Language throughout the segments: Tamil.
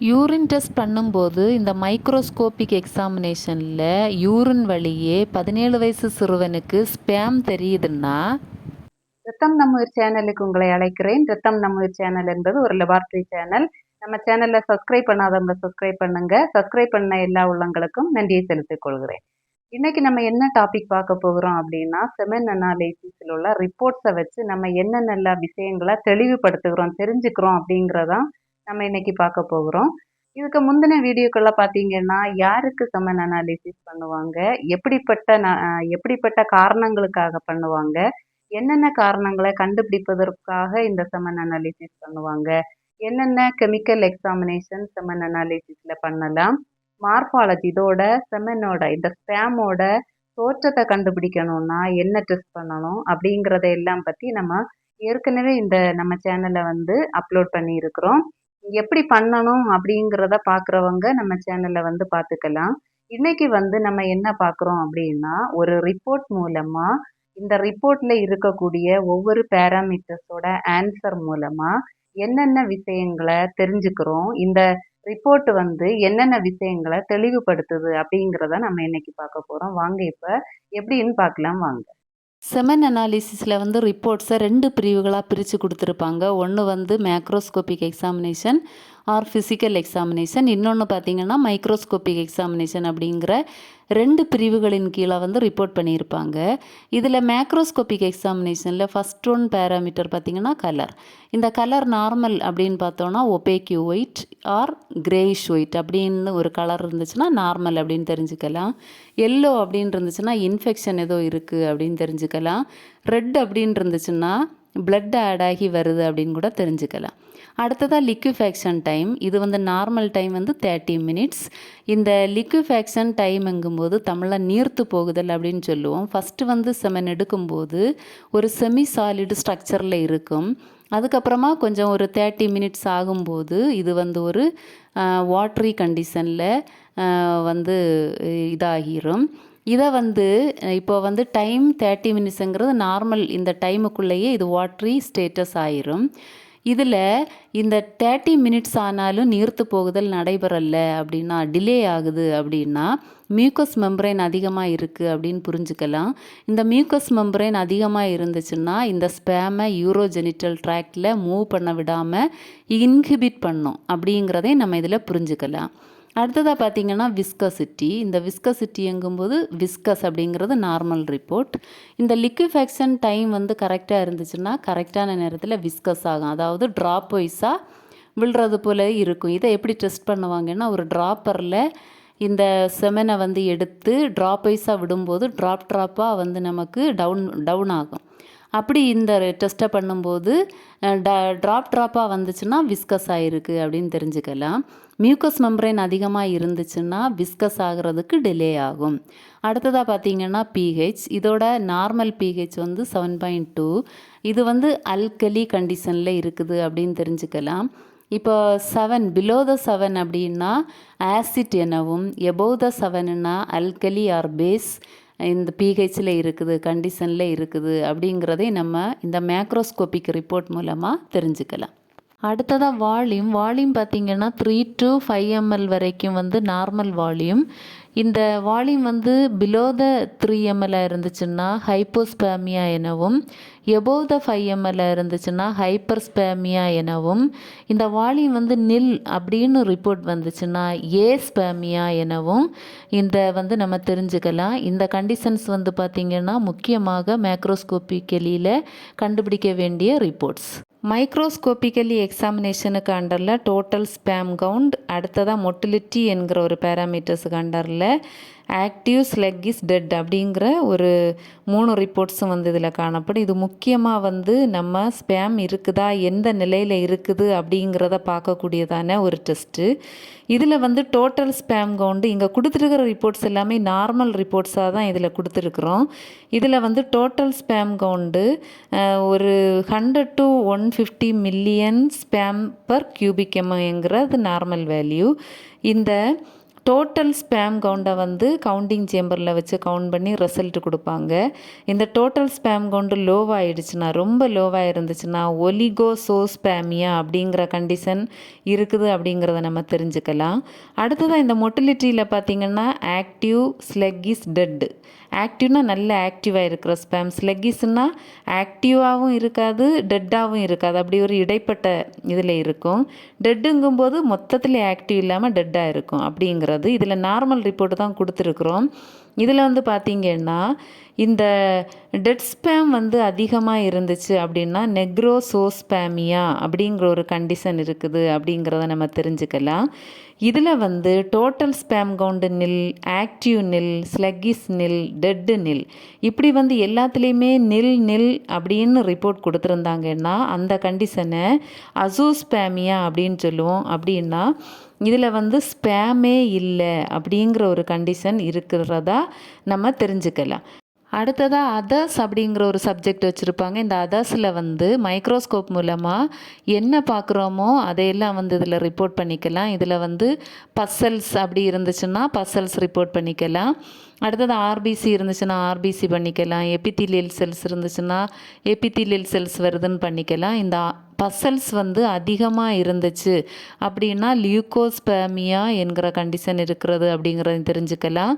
யூரின் டெஸ்ட் பண்ணும்போது இந்த மைக்ரோஸ்கோபிக் எக்ஸாமினேஷனில் யூரின் வழியே பதினேழு வயசு சிறுவனுக்கு ஸ்பேம் தெரியுதுன்னா? ரத்தம் நம்முயிர் சேனலுக்கு உங்களை அழைக்கிறேன். ரத்தம் நம்முயிர் சேனல் என்பது ஒரு லெபார்டரி சேனல் நம்ம சேனலில் சப்ஸ்கிரைப் பண்ணாதவங்க சப்ஸ்கிரைப் பண்ணுங்க. சப்ஸ்கிரைப் பண்ண எல்லா உள்ளங்களுக்கும் நன்றியை செலுத்திக் கொள்கிறேன். இன்னைக்கு நம்ம என்ன டாபிக் பார்க்க போகிறோம் அப்படின்னா செமன் அனாலிசிஸில் உள்ள ரிப்போர்ட்ஸை வச்சு நம்ம என்னென்ன விஷயங்களை தெளிவுபடுத்துகிறோம் தெரிஞ்சுக்கிறோம் அப்படிங்கிறதான் நம்ம இன்னைக்கு பார்க்க போகிறோம். இதுக்கு முந்தின வீடியோக்கெல்லாம் பார்த்தீங்கன்னா யாருக்கு செமன் அனாலிசிஸ் பண்ணுவாங்க? எப்படிப்பட்ட எப்படிப்பட்ட காரணங்களுக்காக பண்ணுவாங்க? என்னென்ன காரணங்களை கண்டுபிடிப்பதற்காக இந்த செமன் அனாலிசிஸ் பண்ணுவாங்க? என்னென்ன கெமிக்கல் எக்ஸாமினேஷன் செமன் அனாலிசிஸில் பண்ணலாம்? மார்பாலஜி இதோட செமனோட இந்த ஸ்பேமோட தோற்றத்தை கண்டுபிடிக்கணும்னா என்ன டெஸ்ட் பண்ணணும்? அப்படிங்கிறத எல்லாம் பற்றி நம்ம ஏற்கனவே இந்த நம்ம சேனலை வந்து அப்லோட் பண்ணியிருக்கிறோம். எப்படி பண்ணணும் அப்படிங்கிறத பார்க்குறவங்க நம்ம சேனலை வந்து பார்த்துக்கலாம் இன்னைக்கு வந்து நம்ம என்ன பார்க்குறோம் அப்படின்னா ஒரு ரிப்போர்ட் மூலமாக இந்த ரிப்போர்ட்ல இருக்கக்கூடிய ஒவ்வொரு பேராமீட்டர்ஸோட ஆன்சர் மூலமாக என்னென்ன விஷயங்களை தெரிஞ்சுக்கிறோம் இந்த ரிப்போர்ட் வந்து என்னென்ன விஷயங்களை தெளிவுபடுத்துது அப்படிங்கிறத நம்ம இன்னைக்கு பார்க்க போகிறோம் வாங்க இப்போ எப்படின்னு பார்க்கலாம் வாங்க. செமன் அனாலிசிஸில் வந்து ரிப்போர்ட்ஸை ரெண்டு பிரிவுகளாக பிரித்து கொடுத்துருப்பாங்க. ஒன்று வந்து macroscopic examination or physical examination இன்னொன்று பார்த்தீங்கன்னா மைக்ரோஸ்கோபிக் எக்ஸாமினேஷன் அப்படிங்கிற ரெண்டு பிரிவுகளின் கீழே வந்து ரிப்போர்ட் பண்ணியிருப்பாங்க. இதில் மேக்ரோஸ்கோபிக் எக்ஸாமினேஷனில் ஃபஸ்ட் ஒன் பேராமீட்டர் பார்த்திங்கன்னா கலர் இந்த கலர் நார்மல் அப்படின்னு பார்த்தோன்னா opaque white or greyish white அப்படின்னு ஒரு கலர் இருந்துச்சுன்னா நார்மல் அப்படின்னு தெரிஞ்சுக்கலாம். எல்லோ அப்படின்னு இருந்துச்சுன்னா இன்ஃபெக்ஷன் ஏதோ இருக்குது அப்படின்னு தெரிஞ்சுக்கலாம். ரெட் அப்படின்னு இருந்துச்சுன்னா ப்ளட் ஆட் ஆகி வருது அப்படின்னு கூட தெரிஞ்சுக்கலாம். அடுத்ததாக லிக்விஃபேக்ஷன் டைம் இது வந்து நார்மல் டைம் வந்து தேர்ட்டி மினிட்ஸ் இந்த லிக்விஃபேக்ஷன் டைம்ங்கும்போது தமிழில் நீர்த்து போகுதல் அப்படின்னு சொல்லுவோம். ஃபஸ்ட்டு வந்து செமன் எடுக்கும்போது ஒரு செமி சாலிடு ஸ்ட்ரக்சரில் இருக்கும். அதுக்கப்புறமா கொஞ்சம் ஒரு தேர்ட்டி மினிட்ஸ் ஆகும்போது இது வந்து ஒரு வாட்ரி கண்டிஷனில் வந்து இதாகிரும். இதை வந்து இப்போ வந்து டைம் தேர்ட்டி மினிட்ஸுங்கிறது நார்மல் இந்த டைமுக்குள்ளேயே இது வாட்ரி ஸ்டேட்டஸ் ஆயிரும். இதில் இந்த தேர்ட்டி மினிட்ஸ் ஆனாலும் நீர்த்து போகுதல் நடைபெறல அப்படின்னா டிலே ஆகுது அப்படின்னா மியூக்கஸ் மெம்பரேன் அதிகமாக இருக்குது அப்படின்னு புரிஞ்சுக்கலாம். இந்த மியூக்கஸ் மெம்பரேன் அதிகமாக இருந்துச்சுன்னா இந்த ஸ்பேமை யூரோஜெனிட்டல் ட்ராக்டில் மூவ் பண்ண விடாமல் இன்ஹிபிட் பண்ணும் அப்படிங்கிறதையும் நம்ம இதில் புரிஞ்சுக்கலாம். அடுத்ததாக பார்த்தீங்கன்னா விஸ்கசிட்டி இந்த விஸ்கசிட்டிங்கும்போது விஸ்கஸ் அப்படிங்கிறது நார்மல் ரிப்போர்ட் இந்த லிக்விஃபேக்ஷன் டைம் வந்து கரெக்டாக இருந்துச்சுன்னா கரெக்டான நேரத்தில் விஸ்கஸ் ஆகும். அதாவது ட்ராப் வைஸாக விழுறது போல இருக்கும். இதை எப்படி டெஸ்ட் பண்ணுவாங்கன்னா ஒரு ட்ராப்பரில் இந்த செமனை வந்து எடுத்து ட்ராப் வைஸாக விடும்போது ட்ராப் ட்ராப்பாக வந்து நமக்கு டவுன் டவுன் ஆகும். அப்படி இந்த டெஸ்ட்டை பண்ணும்போது ட ட்ராப் ட்ராப்பாக வந்துச்சுன்னா விஸ்கஸ் ஆகிருக்கு அப்படின்னு தெரிஞ்சுக்கலாம். மியூக்கஸ் மெம்பரேன் அதிகமாக இருந்துச்சுன்னா விஸ்கஸ் ஆகிறதுக்கு டிலே ஆகும். அடுத்ததாக பார்த்தீங்கன்னா பிஹெச் இதோட நார்மல் பிஹெச் வந்து செவன் பாயிண்ட் டூ இது வந்து அல்கலி கண்டிஷனில் இருக்குது அப்படின்னு தெரிஞ்சுக்கலாம். இப்போ செவன் பிலோ த செவன் அப்படின்னா ஆசிட் எனவும் எபோவ் த செவனுன்னா அல்கலி ஆர் பேஸ் இந்த பிஹெச்சில் இருக்குது கண்டிஷனில் இருக்குது அப்படிங்கிறதை நம்ம இந்த மேக்ரோஸ்கோபிக் ரிப்போர்ட் மூலமாக தெரிஞ்சுக்கலாம். அடுத்ததாக வால்யூம். வால்யூம் பார்த்திங்கன்னா த்ரீ டு ஃபைவ் எம்எல் வரைக்கும் வந்து நார்மல் வால்யூம். இந்த வால்யூம் வந்து பிலோ த த்ரீ எம்எல் இருந்துச்சுன்னா ஹைப்போஸ்பேமியா எனவும் எபோவ் த ஃபைவ் எம்எல் இருந்துச்சுன்னா ஹைப்பர் ஸ்பேமியா எனவும் இந்த வால்யூம் வந்து நில் அப்படின்னு ரிப்போர்ட் வந்துச்சுன்னா ஏ ஸ்பேமியா எனவும் இந்த வந்து நம்ம தெரிஞ்சுக்கலாம். இந்த கண்டிஷன்ஸ் வந்து பார்த்திங்கன்னா முக்கியமாக மேக்ரோஸ்கோபிக்கலியில் கண்டுபிடிக்க வேண்டிய ரிப்போர்ட்ஸ் மைக்ரோஸ்கோபிக்கலி எக்ஸாமினேஷனுக்கு அண்டரில் டோட்டல் ஸ்பேம் கவுண்ட் அடுத்ததாக மொட்டிலிட்டி என்கிற ஒரு பேராமீட்டர்ஸுக்கு அண்டரில் ஆக்டிவ் ஸ்லெக் இஸ் டெட் அப்படிங்கிற ஒரு மூணு ரிப்போர்ட்ஸும் வந்து இதில் காணப்படும். இது முக்கியமாக வந்து நம்ம ஸ்பேம் இருக்குதா எந்த நிலையில் இருக்குது அப்படிங்கிறத பார்க்கக்கூடியதான ஒரு டெஸ்ட்டு இதில் வந்து டோட்டல் ஸ்பேம் கவுண்டு இங்கே கொடுத்துருக்கிற ரிப்போர்ட்ஸ் எல்லாமே நார்மல் ரிப்போர்ட்ஸாக தான் இதில் கொடுத்துருக்குறோம். இதில் வந்து டோட்டல் ஸ்பேம் கவுண்டு ஒரு hundred to one fifty million sperm per cubic எம்ங்கிறது normal value இந்த டோட்டல் ஸ்பேம் கவுண்டை வந்து கவுண்டிங் சேம்பரில் வச்சு கவுண்ட் பண்ணி ரிசல்ட் கொடுப்பாங்க. இந்த டோட்டல் ஸ்பேம் கவுண்டு லோவாகிடுச்சுன்னா ரொம்ப லோவாக இருந்துச்சுன்னா ஒலிகோ சோ ஸ்பேமியா அப்படிங்கிற கண்டிஷன் இருக்குது அப்படிங்கிறத நம்ம தெரிஞ்சுக்கலாம். அடுத்ததாக இந்த மொட்டிலிட்டியில் பார்த்தீங்கன்னா ஆக்டிவ் ஸ்லெக்கிஸ் டெட்டு ஆக்டிவ்னா நல்ல ஆக்டிவாக இருக்கிற ஸ்பேம் ஸ்லெக்கிஸ்னால் ஆக்டிவாகவும் இருக்காது டெட்டாகவும் இருக்காது. அப்படி ஒரு இடைப்பட்ட இதில் இருக்கும். டெட்டுங்கும்போது மொத்தத்தில் ஆக்டிவ் இல்லாமல் டெட்டாக இருக்கும் அப்படிங்கிறது இதில் நார்மல் ரிப்போர்ட் தான் கொடுத்துருக்குறோம். இதில் வந்து பார்த்தீங்கன்னா இந்த டெட் ஸ்பேம் வந்து அதிகமாக இருந்துச்சு அப்படின்னா நெக்ரோசோஸ்பேமியா அப்படிங்கிற ஒரு கண்டிஷன் இருக்குது அப்படிங்கிறத நம்ம தெரிஞ்சுக்கலாம். இதில் வந்து total sperm count nil active nil sluggish nil TET நில் இப்படி வந்து எல்லாத்துலேயுமே நில் நில் அப்படின்னு ரிப்போர்ட் கொடுத்துருந்தாங்கன்னா அந்த கண்டிஷனை அசோஸ்பேமியா அப்படின்னு சொல்லுவோம். அப்படின்னா இதில் வந்து ஸ்பேமே இல்லை அப்படிங்கிற ஒரு கண்டிஷன் இருக்கிறதா நம்ம தெரிஞ்சுக்கலாம். அடுத்ததாக அதர்ஸ் அப்படிங்கிற ஒரு சப்ஜெக்ட் வச்சுருப்பாங்க. இந்த அதர்ஸில் வந்து மைக்ரோஸ்கோப் மூலமாக என்ன பார்க்குறோமோ அதையெல்லாம் வந்து இதில் ரிப்போர்ட் பண்ணிக்கலாம். இதில் வந்து பசல்ஸ் அப்படி இருந்துச்சுன்னா பசல்ஸ் ரிப்போர்ட் பண்ணிக்கலாம். அடுத்தது ஆர்பிசி இருந்துச்சுன்னா ஆர்பிசி பண்ணிக்கலாம். எபித்திலியல் செல்ஸ் இருந்துச்சுன்னா எபித்திலியல் செல்ஸ் வருதுன்னு பண்ணிக்கலாம். இந்த பசல்ஸ் வந்து அதிகமாக இருந்துச்சு அப்படின்னா லியூகோஸ்பேமியா என்கிற கண்டிஷன் இருக்கிறது அப்படிங்கிறத தெரிஞ்சுக்கலாம்.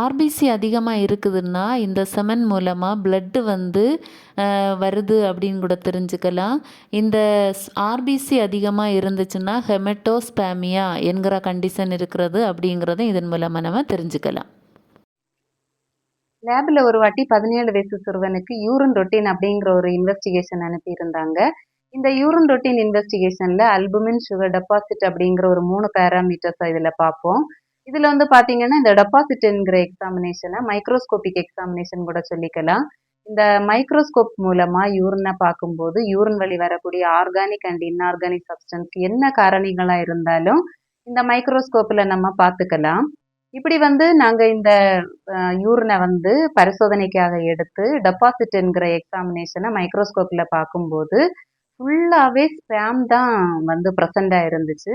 ஆர்பிசி அதிகமாக இருக்குதுன்னா இந்த செமன் மூலமாக பிளட்டு வந்து வருது அப்படின்னு கூட தெரிஞ்சுக்கலாம். இந்த ஆர்பிசி அதிகமாக இருந்துச்சுன்னா ஹெமட்டோஸ்பேமியா என்கிற கண்டிஷன் இருக்கிறது அப்படிங்கிறத இதன் மூலமாக நம்ம தெரிஞ்சுக்கலாம். லேபில் ஒரு வாட்டி பதினேழு வயசு சிறுவனுக்கு யூரின் ரொட்டீன் அப்படிங்கிற ஒரு இன்வெஸ்டிகேஷன் அனுப்பியிருந்தாங்க. இந்த யூரின் ரொட்டீன் இன்வெஸ்டிகேஷனில் அல்புமின் சுகர் டெபாசிட் அப்படிங்கிற ஒரு மூணு பேராமீட்டர்ஸை இதில் பார்ப்போம். இதில் வந்து பார்த்தீங்கன்னா இந்த டெபாசிட்ங்கிற எக்ஸாமினேஷனை மைக்ரோஸ்கோபிக் எக்ஸாமினேஷன் கூட சொல்லிக்கலாம். இந்த மைக்ரோஸ்கோப் மூலமாக யூரினை பார்க்கும்போது யூரின் வழி வரக்கூடிய ஆர்கானிக் அண்ட் இன்ஆர்கானிக் சப்ஸ்டன்ஸ் என்ன காரணிகளாக இருந்தாலும் இந்த மைக்ரோஸ்கோப்பில் நம்ம பார்த்துக்கலாம். இப்படி வந்து நாங்கள் இந்த யூரினை வந்து பரிசோதனைக்காக எடுத்து டெபாசிட் என்கிற எக்ஸாமினேஷனை மைக்ரோஸ்கோப்பில் பார்க்கும்போது ஃபுல்லாகவே ஸ்பேம் தான் வந்து ப்ரெசண்டாக இருந்துச்சு.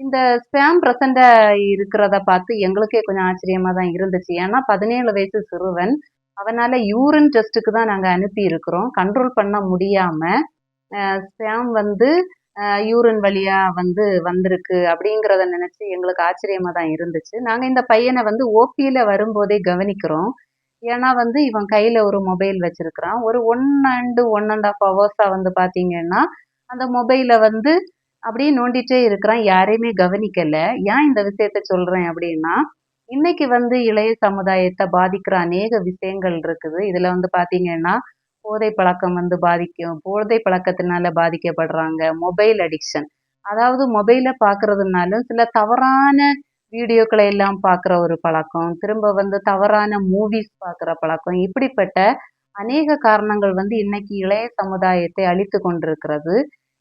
இந்த ஸ்பேம் ப்ரெசண்டாக இருக்கிறத பார்த்து எங்களுக்கே கொஞ்சம் ஆச்சரியமாக தான் இருந்துச்சு. ஏன்னா பதினேழு வயசு சிறுவன். அவனால் யூரின் டெஸ்ட்டுக்கு தான் நாங்கள் அனுப்பி இருக்கிறோம். கண்ட்ரோல் பண்ண முடியாமல் ஸ்பேம் வந்து யூரின் வழியாக வந்து வந்திருக்கு அப்படிங்கிறத நினச்சி எங்களுக்கு ஆச்சரியமாக தான் இருந்துச்சு. நாங்கள் இந்த பையனை வந்து ஓபியில் வரும்போதே கவனிக்கிறோம். ஏன்னா வந்து இவன் கையில் ஒரு மொபைல் வச்சிருக்கிறான். ஒரு one and one and half ஹவர்ஸாக வந்து பார்த்தீங்கன்னா அந்த மொபைலை வந்து அப்படியே நோண்டிட்டே இருக்கிறான். யாரையுமே கவனிக்கல. ஏன் இந்த விஷயத்த சொல்றேன் அப்படின்னா இன்னைக்கு வந்து இளைய சமுதாயத்தை பாதிக்கிற அநேக விஷயங்கள் இருக்குது. இதுல வந்து பாத்தீங்கன்னா போதை பழக்கம் வந்து பாதிக்கும். போதை பழக்கத்தினால பாதிக்கப்படுறாங்க. Mobile addiction. அதாவது மொபைலை பார்க்கறதுனால சில தவறான வீடியோக்களை எல்லாம் பார்க்குற ஒரு பழக்கம். திரும்ப வந்து தவறான மூவிஸ் பார்க்குற பழக்கம். இப்படிப்பட்ட அநேக காரணங்கள் வந்து இன்னைக்கு இளைய சமுதாயத்தை அழித்து கொண்டிருக்கிறது.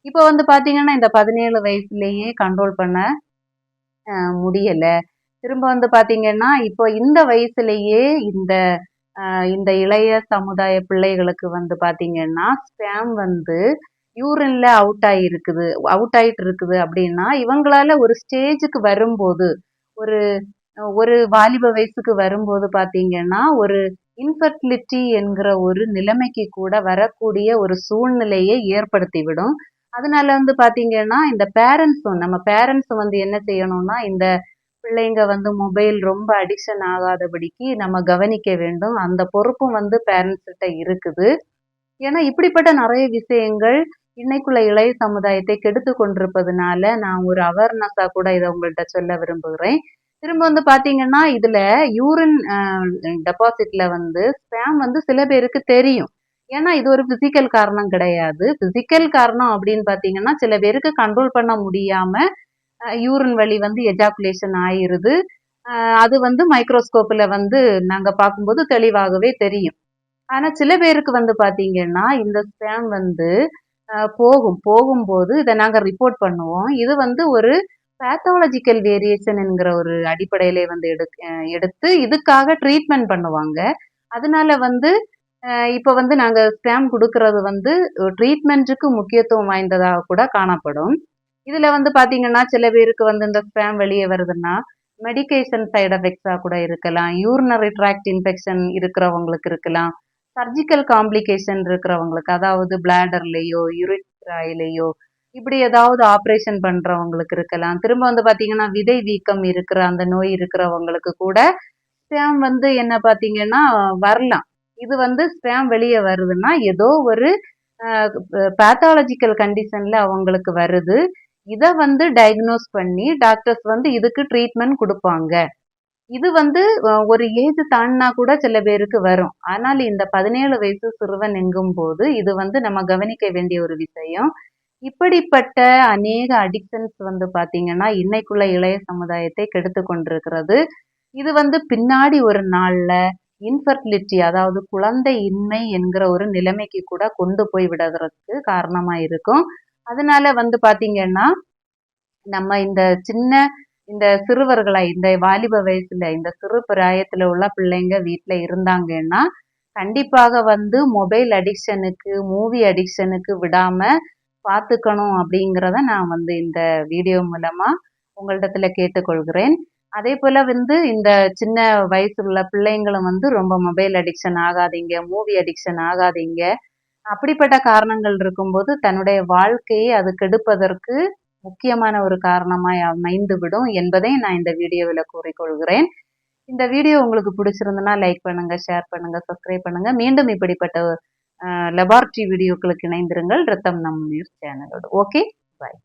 இப்போ வந்து பார்த்தீங்கன்னா இந்த பதினேழு வயசுலேயே கண்ட்ரோல் பண்ண முடியலை. திரும்ப வந்து பார்த்தீங்கன்னா இப்போ இந்த வயசுலேயே இந்த இந்த இளைய சமுதாய பிள்ளைகளுக்கு வந்து பார்த்தீங்கன்னா ஸ்பேம் வந்து யூரின்ல அவுட் ஆகிருக்குது அவுட் ஆகிட்டு இருக்குது அப்படின்னா இவங்களால ஒரு ஸ்டேஜுக்கு வரும்போது ஒரு ஒரு வாலிப வயசுக்கு வரும்போது பார்த்தீங்கன்னா ஒரு இன்ஃபர்டிலிட்டி என்கிற ஒரு நிலைமைக்கு கூட வரக்கூடிய ஒரு சூழ்நிலையை ஏற்படுத்தி விடும் அதனால வந்து பாத்தீங்கன்னா இந்த பேரண்ட்ஸும் நம்ம பேரண்ட்ஸும் வந்து என்ன செய்யணும்னா இந்த பிள்ளைங்க வந்து மொபைல் ரொம்ப அடிக்ஷன் ஆகாதபடிக்கு நம்ம கவனிக்க வேண்டும். அந்த பொறுப்பும் வந்து பேரண்ட்ஸ் கிட்ட இருக்குது. ஏன்னா இப்படிப்பட்ட நிறைய விஷயங்கள் இன்னைக்குள்ள இளைய சமுதாயத்தை கெடுத்து கொண்டிருப்பதுனால நான் ஒரு அவேர்னஸா கூட இதை உங்கள்கிட்ட சொல்ல விரும்புகிறேன். திரும்ப வந்து பாத்தீங்கன்னா இதுல யூரின் டெபாசிட்ல வந்து ஸ்பேம் வந்து சில பேருக்கு தெரியும். ஏன்னா இது ஒரு பிசிக்கல் காரணம் கிடையாது. பிசிக்கல் காரணம் அப்படின்னு பாத்தீங்கன்னா சில பேருக்கு கண்ட்ரோல் பண்ண முடியாம யூரின் வழி வந்து எஜாகுலேஷன் ஆயிருது. அது வந்து மைக்ரோஸ்கோப்பில் வந்து நாங்கள் பார்க்கும்போது தெளிவாகவே தெரியும். ஆனால் சில பேருக்கு வந்து பார்த்தீங்கன்னா இந்த ஸ்பேம் வந்து போகும். போகும்போது இதை நாங்கள் ரிப்போர்ட் பண்ணுவோம். இது வந்து ஒரு பேத்தாலஜிக்கல் வேரியேஷன் என்கிற ஒரு அடிப்படையிலே வந்து எடு எடுத்து இதுக்காக ட்ரீட்மெண்ட் பண்ணுவாங்க. அதனால வந்து இப்போ வந்து நாங்கள் ஸ்பேம் கொடுக்கறது வந்து ட்ரீட்மெண்ட்டுக்கு முக்கியத்துவம் வாய்ந்ததாக கூட காணப்படும். இதில் வந்து பார்த்தீங்கன்னா சில பேருக்கு வந்து இந்த ஸ்பேம் வெளியே வருதுன்னா மெடிகேஷன் சைடு எஃபெக்ட்ஸாக கூட இருக்கலாம். யூரினரி ட்ராக்ட் இன்ஃபெக்ஷன் இருக்கிறவங்களுக்கு இருக்கலாம். சர்ஜிக்கல் காம்ப்ளிகேஷன் இருக்கிறவங்களுக்கு அதாவது பிளாடர்லேயோ யூரிட்ராயிலேயோ இப்படி ஏதாவது ஆப்ரேஷன் பண்ணுறவங்களுக்கு இருக்கலாம். திரும்ப வந்து பார்த்தீங்கன்னா விதை வீக்கம் இருக்கிற அந்த நோய் இருக்கிறவங்களுக்கு கூட ஸ்டேம் வந்து என்ன பார்த்தீங்கன்னா வரலாம். இது வந்து ஸ்பேம் வெளியே வருதுன்னா ஏதோ ஒரு பேத்தாலஜிக்கல் கண்டிஷனில் அவங்களுக்கு வருது. இதை வந்து டயக்னோஸ் பண்ணி டாக்டர்ஸ் வந்து இதுக்கு ட்ரீட்மெண்ட் கொடுப்பாங்க. இது வந்து ஒரு ஏஜ் தாண்டினா கூட சில பேருக்கு வரும். ஆனால் இந்த பதினேழு வயசு சிறுவன் எங்கும் போது இது வந்து நம்ம கவனிக்க வேண்டிய ஒரு விஷயம். இப்படிப்பட்ட அநேக அடிக்ஷன்ஸ் வந்து பாத்தீங்கன்னா இன்னைக்குள்ள இளைய சமுதாயத்தை கெடுத்து கொண்டிருக்கிறது. இது வந்து பின்னாடி ஒரு நாள்ல இன்ஃபர்டிலிட்டி அதாவது குழந்தை இன்மை என்கிற ஒரு நிலைமைக்கு கூட கொண்டு போய் விடுறதுக்கு காரணமாக இருக்கும். அதனால வந்து பார்த்தீங்கன்னா நம்ம இந்த சின்ன இந்த சிறுவர்களை இந்த வாலிப வயசுல இந்த சிறு பிராயத்துல உள்ள பிள்ளைங்க வீட்டில் இருந்தாங்கன்னா கண்டிப்பாக வந்து மொபைல் அடிக்ஷனுக்கு மூவி அடிக்ஷனுக்கு விடாம பார்த்துக்கணும் அப்படிங்கிறத நான் வந்து இந்த வீடியோ மூலமா உங்களிடத்துல கேட்டுக்கொள்கிறேன். அதே போல வந்து இந்த சின்ன வயசு உள்ள பிள்ளைங்களும் வந்து ரொம்ப மொபைல் அடிக்ஷன் ஆகாதீங்க மூவி அடிக்ஷன் ஆகாதீங்க. அப்படிப்பட்ட காரணங்கள் இருக்கும்போது தன்னுடைய வாழ்க்கையை அது கெடுப்பதற்கு முக்கியமான ஒரு காரணமாய் அமைந்து விடும் என்பதை நான் இந்த வீடியோவில் கூறிக்கொள்கிறேன். இந்த வீடியோ உங்களுக்கு பிடிச்சிருந்ததுன்னா லைக் பண்ணுங்க ஷேர் பண்ணுங்க சப்ஸ்கிரைப் பண்ணுங்க. மீண்டும் இப்படிப்பட்ட லெபார்டரி வீடியோக்களுக்கு இணைந்திருங்கள். ரத்தம் நம் நியூஸ் சேனலோடு ஓகே பாய்